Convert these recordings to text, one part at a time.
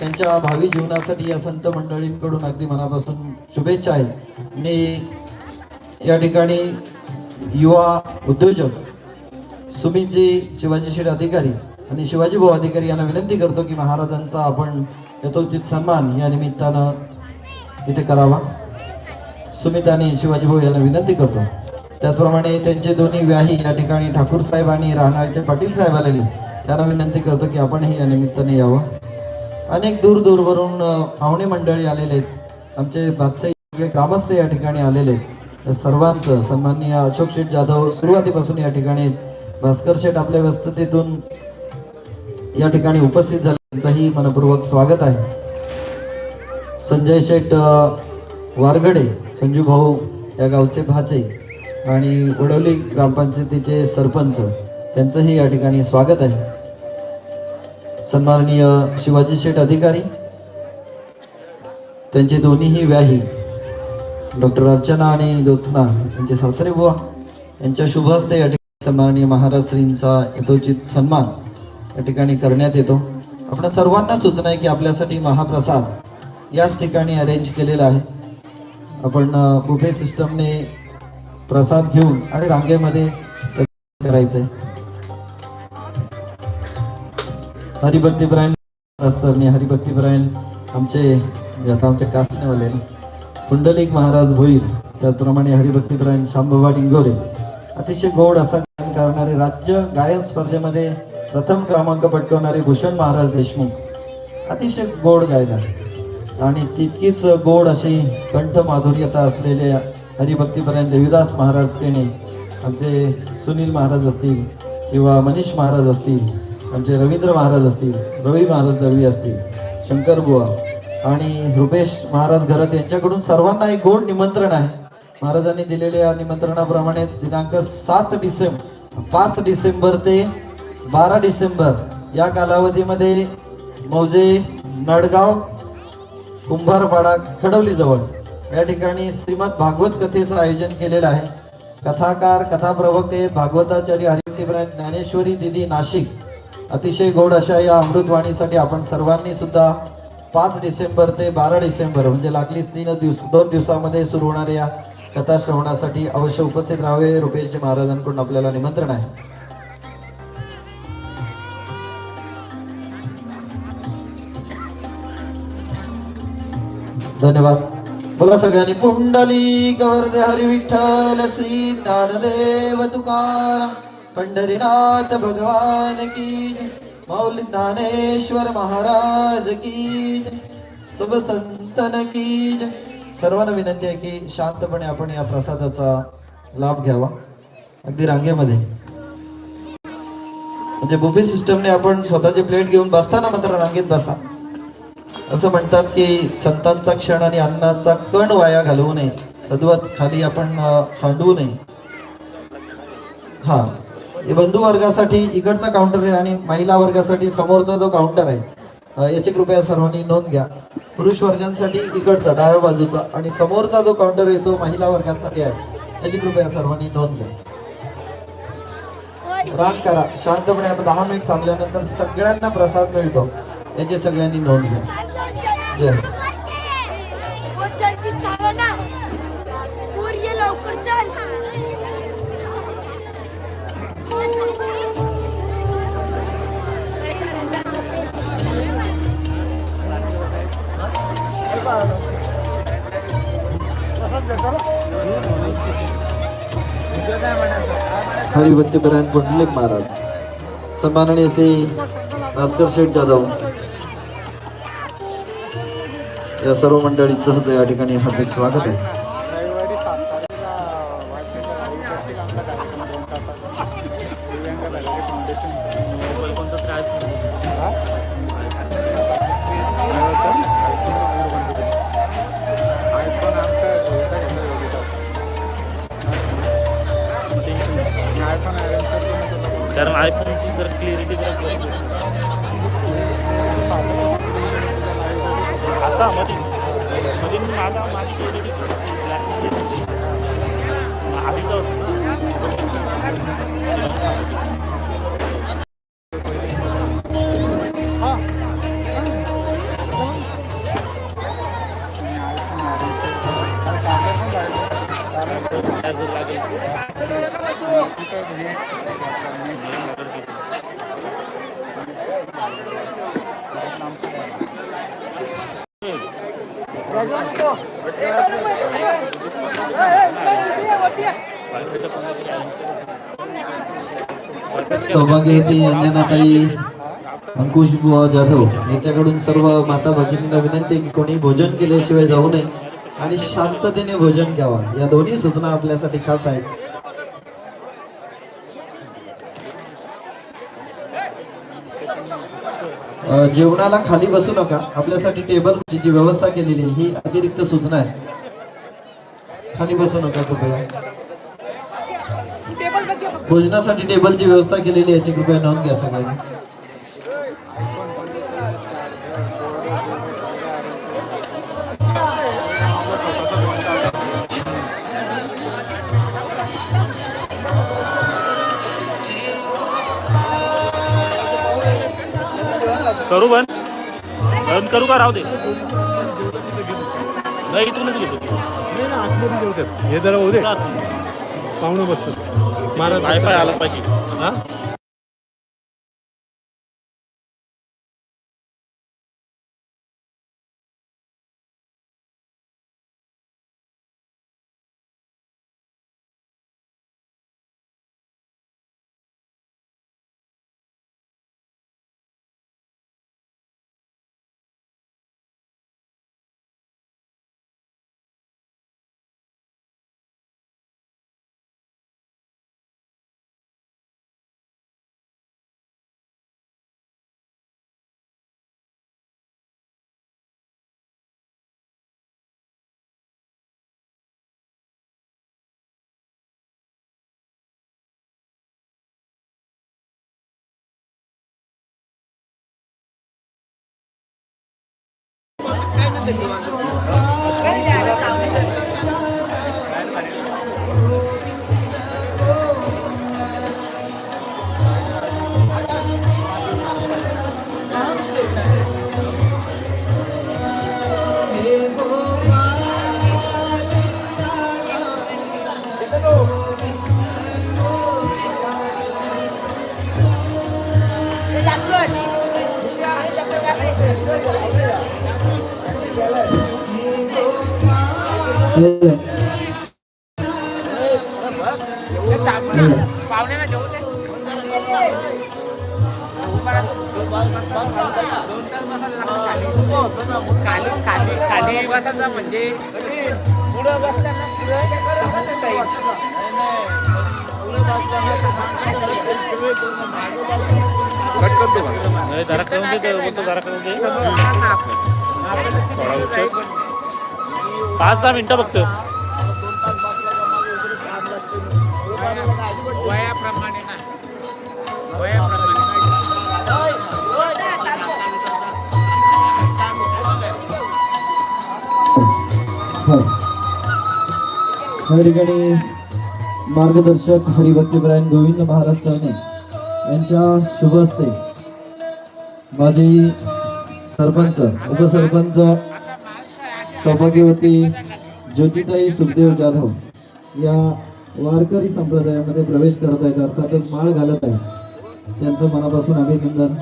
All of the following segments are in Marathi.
त्यांच्या भावी जीवनासाठी या संत मंडळींकडून अगदी मनापासून शुभेच्छा आहेत मी या ठिकाणी युवा उद्योजक सुमितजी शिवाजी शेठ अधिकारी आणि शिवाजी भाऊ अधिकारी यांना विनंती करतो की महाराजांचा आपण यथोचित सन्मान या निमित्तानं इथे करावा. सुमित आणि शिवाजी भाऊ यांना विनंती करतो. त्याचप्रमाणे त्यांचे दोन्ही व्याही या ठिकाणी ठाकूर साहेब आणि राहणारचे पाटील साहेब आलेले त्यांना विनंती करतो की आपणही या निमित्ताने यावं. अनेक दूर दूरवरून पाहुणे मंडळी आलेले आहेत. आमचे बादशाही सगळे ग्रामस्थ या ठिकाणी आलेले आहेत. सर्वांचं सन्माननीय अशोक शेठ जाधव सुरुवातीपासून या ठिकाणी भास्कर शेठ आपल्या व्यस्ततेतून या ठिकाणी उपस्थित झाले. त्यांचंही मनपूर्वक स्वागत आहे. संजय शेठ वारगडे संजू भाऊ या गावचे भाचे आणि वडोली ग्रामपंचायतीचे सरपंच त्यांचंही या ठिकाणी स्वागत आहे. सन्माननीय शिवाजी शेठ अधिकारी त्यांचे दोन्हीही व्याही डॉक्टर अर्चना आणि ज्योत्स्ना यांचे सासरे बुवा यांच्या शुभ हस्ते या ठिकाणी सन्माननीय महाराज श्रींचा यथोचित सन्मान या ठिकाणी करण्यात येतो. आपण सर्वांना सूचना आहे की आपल्यासाठी महाप्रसाद याच ठिकाणी अरेंज केलेला आहे. आपण बुफे सिस्टमने प्रसाद घेऊन आणि रांगेमध्ये करायचं आहे हरिभक्तीपरायण असताना हरिभक्तीपरायण आमचे जे आता आमचे कासनेवाले. पुंडलिक महाराज भोईर त्याचप्रमाणे हरिभक्तीपरायण शांभवा डिंगोरे. अतिशय गोड असा गायन करणारे राज्य गायन स्पर्धेमध्ये प्रथम क्रमांक पटकवणारे भूषण महाराज देशमुख. अतिशय गोड गायला आणि तितकीच गोड अशी कंठ माधुर्यता असलेल्या हरिभक्तीपर्यंत देवीदास महाराज केणे आमचे सुनील महाराज असतील किंवा मनीष महाराज असतील आमचे रवींद्र महाराज असतील रवी महाराज दळवी असतील शंकर बुवा आणि रुपेश महाराज घरत यांच्याकडून सर्वांना एक गोड निमंत्रण आहे. महाराजांनी दिलेल्या निमंत्रणाप्रमाणे दिनांक सात डिसेंबर पाच डिसेंबर ते बारा डिसेंबर या कालावधीमध्ये मौजे नडगाव कुंभारपाडा खडवलीजवळ या ठिकाणी श्रीमद भागवत कथेचं आयोजन केलेलं आहे. कथाकार कथा प्रवक्ते भागवताचार्य हरिप्राय ज्ञानेश्वरी दिदी नाशिक अतिशय गोड अशा या अमृतवाणीसाठी आपण सर्वांनी सुद्धा पाच डिसेंबर ते बारा डिसेंबर म्हणजे लागलीच तीन दिवस दोन दिवसामध्ये सुरू होणाऱ्या कथा श्रवणासाठी अवश्य उपस्थित राहावे रुपेशजी महाराजांकडून आपल्याला निमंत्रण आहे. धन्यवाद. बोला सगळ्यांनी पुंडली गवर्धे हरी विठ्ठल श्री ज्ञानदेव तुकाराम. पंढरीनाथ भगवान की मौल ज्ञानेश्वर महाराज की सब संतन की सर्वांना विनंती आहे की शांतपणे आपण या प्रसादाचा लाभ घ्यावा. अगदी रांगेमध्ये. म्हणजे बुफे सिस्टमने आपण स्वतःचे प्लेट घेऊन बसताना मात्र रांगेत बसा. असं म्हणतात की संतांचा क्षण आणि अन्नाचा कण वाया घालवू नये. तद्वत खाली आपण सांडवू नये. हा. हे बंधू वर्गासाठी इकडचा काउंटर आहे आणि महिला वर्गासाठी समोरचा जो काउंटर आहे याची कृपया सर्वांनी नोंद घ्या. पुरुष वर्गांसाठी इकडचा डाव्या बाजूचा आणि समोरचा जो काउंटर आहे तो महिला वर्गांसाठी आहे. याची कृपया सर्वांनी नोंद घ्या. राग करा. शांतपणे आपण दहा मिनिट थांबल्यानंतर सगळ्यांना प्रसाद मिळतो. याची सगळ्यांनी नोंद घ्या. जय हरिभक्तीपरायण पुंडलिक महाराज. सन्माननीय श्री भास्कर शेठ जाधव. या सर्व मंडळींचं सुद्धा या ठिकाणी हार्दिक स्वागत आहे. माताई अंकुश बुवा जाधव यांच्याकडून सर्व माता भगिनींना विनंती आहे की कोणी भोजन केल्याशिवाय जाऊ नये आणि शांततेने भोजन घ्यावा. या दोन्ही सूचना आपल्यासाठी खास आहेत. जेवणाला खाली बसू नका. आपल्यासाठी टेबल जी व्यवस्था केलेली आहे. ही अतिरिक्त सूचना आहे. खाली बसू नका कृपया. भोजनासाठी टेबलची व्यवस्था केलेली आहे याची कृपया नोंद घ्या सगळ्यांनी. करू बंद. बंद करू का? राहू दे. नाही इथूनच घेतो. हे जरा होऊ दे. पाहुणे बसतो. महाराज वायफाय आला पाहिजे. हा? って。खाली खाली खाली बसायचा म्हणजे पुढं बसताना जरा करून दे बोलतो जरा करून दे थोडा उशीर पाच दहा मिनटं फक्त वयाप्रमाणे ना वयाप्रमाणे हो. या ठिकाणी मार्गदर्शक हरिभक्तीपरायण गोविंद महाराज तरणे यांच्या शुभ हस्ते माजी सरपंच उपसरपंच सौभाग्यवती ज्योतिताई सुखदेव जाधव या वारकरी संप्रदायामध्ये प्रवेश करत आहेत अर्थातच माळ घालत आहे त्यांचं मनापासून अभिनंदन.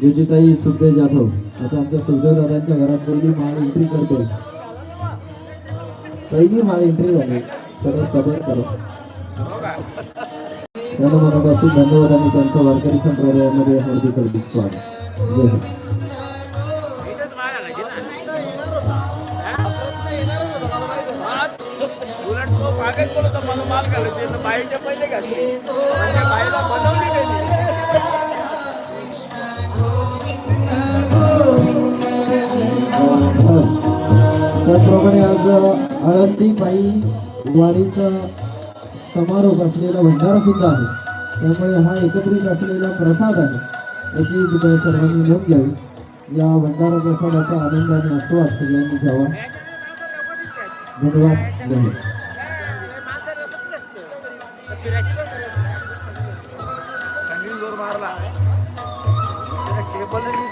ज्योतिताई सुखदेव जाधव आता आमच्या सुखदेव दादांच्या घरात पहिली माळ एंट्री करते पहिली माळ एंट्री झाली. तर सबर करो. त्यांना मनापासून धन्यवाद आणि त्यांचं वारकरी संप्रदायामध्ये हार्दिक हार्दिक स्वागत. जय हिंद. तो मला माल घालायचे तर बाईच्या पहिले घातली म्हणजे बाईला बनवली गेली त्याचप्रमाणे आज आळंदीबाई वारीचा समारोप असलेला भंडारा सुद्धा आहे. त्यामुळे हा एकत्रित असलेला प्रसाद आहे. याची कृपया सर्वांनी नोंद घ्यावी. या भंडारा प्रसादाचा आनंद आणि आस्वाद सगळ्यांनी घ्यावा. धन्यवाद. जय मारला टेबल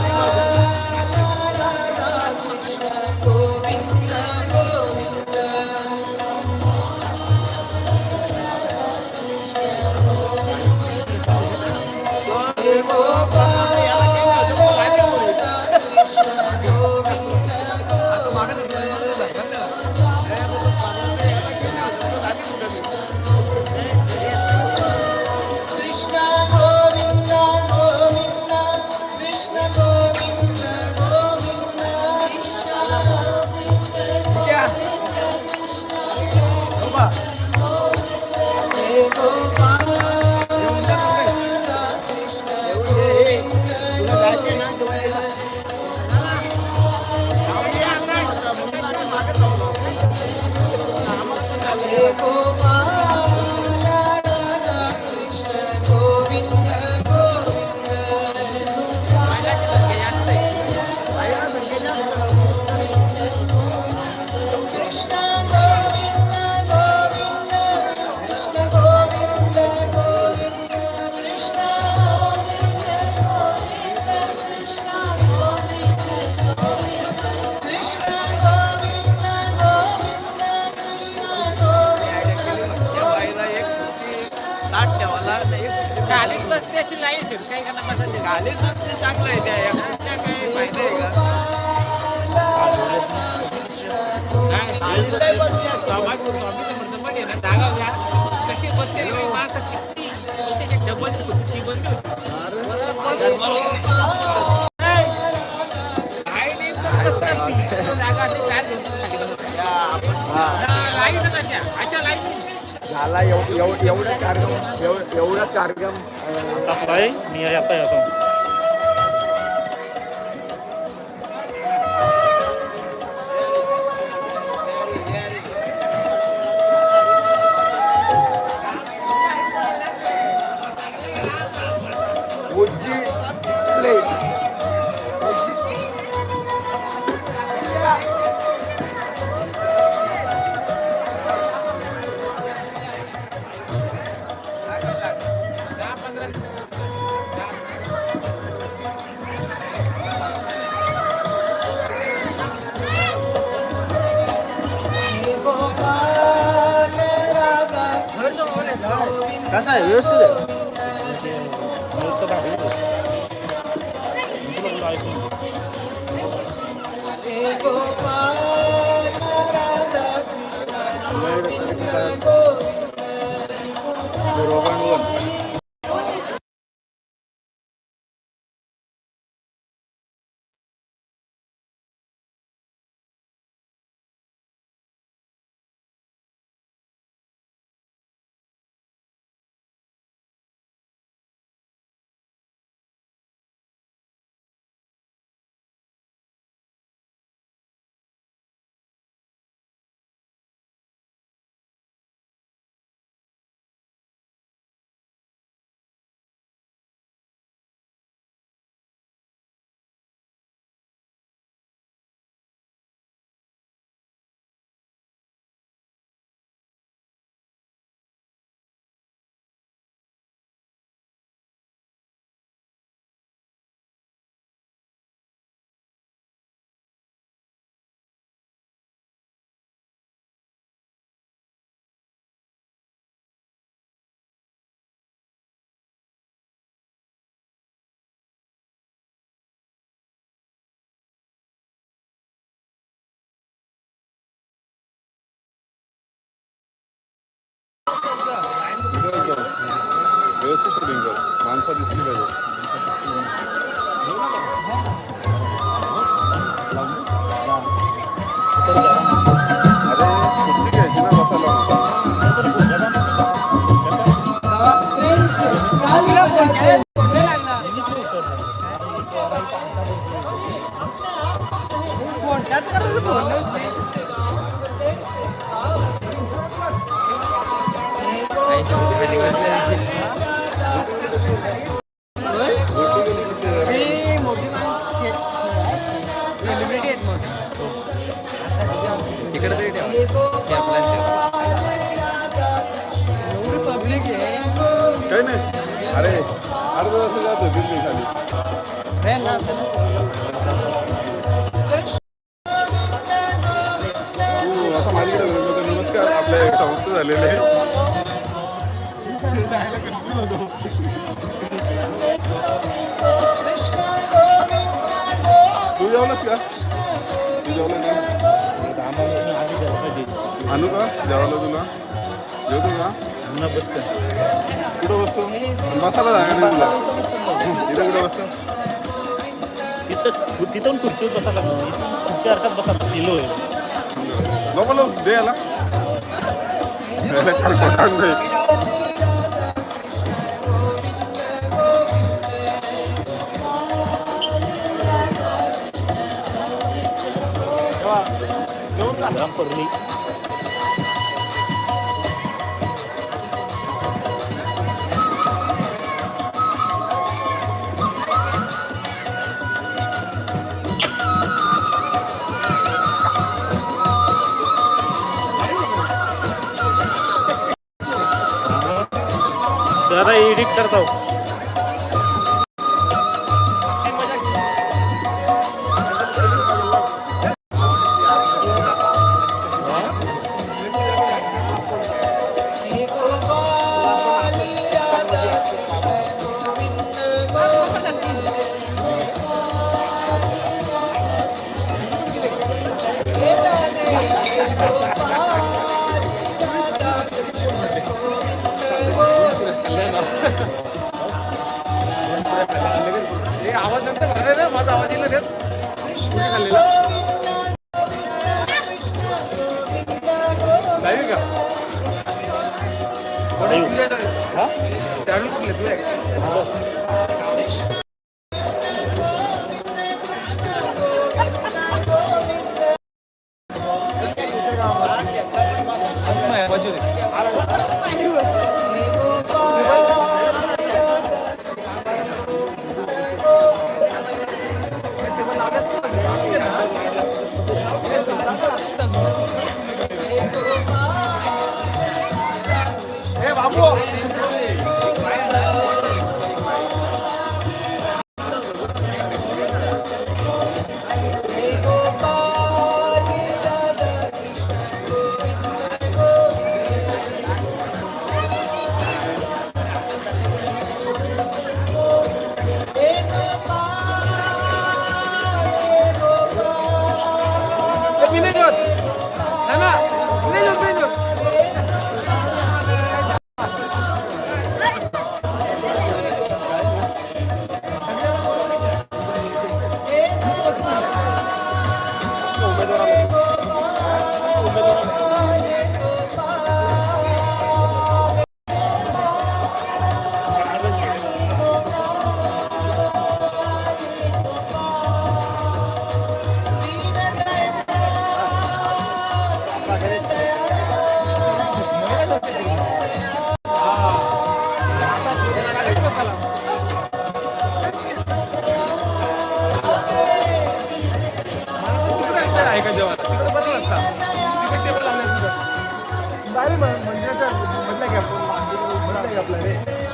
कृष्ण बसली अशी लाईन शिर काय करणार बसायची खालीच बसली चांगलं आहे त्या या खुर्च्या काही आहे का काय खालीच नाही बसली आहे. स्वामी स्वामी समर्थ पण आहे ना कशी बसते रे माणसं किती त्याच्याशी डबल होती ती बनली होती नाही. काय नाही, कसं करते? जागा अशी चार घेऊन खाली बसते. या, आपण- हा, लाईनच अशा अशा लाईन झाला एव- एवढा कार्यक्रम एवढा कार्यक्रम आता फ्राय मी आता येतो कसा आहे व्यवस्थित आहे हे गोपाल राधा कृष्ण गोविंद व्यवस्थित शूटिंग कर. माणसं दिसली पाहिजे काही नाही. अरे अर्ध वर्ष जातो दिल्ली खाली. तू असं माझ्याकडे बोललो तर नमस्कार आपल्या एक समाप्त झालेले आहे. जायला confuse होतो. तू जेवलास का? तू जेवला का आणू का? जेवायला तुला? Gracias. दादा एडिट करता हो. गोविंद लाईव्ह का त्यावेळी कुठले तुझ्या चालेल म्हणजे म्हटलं की आपण म्हटलं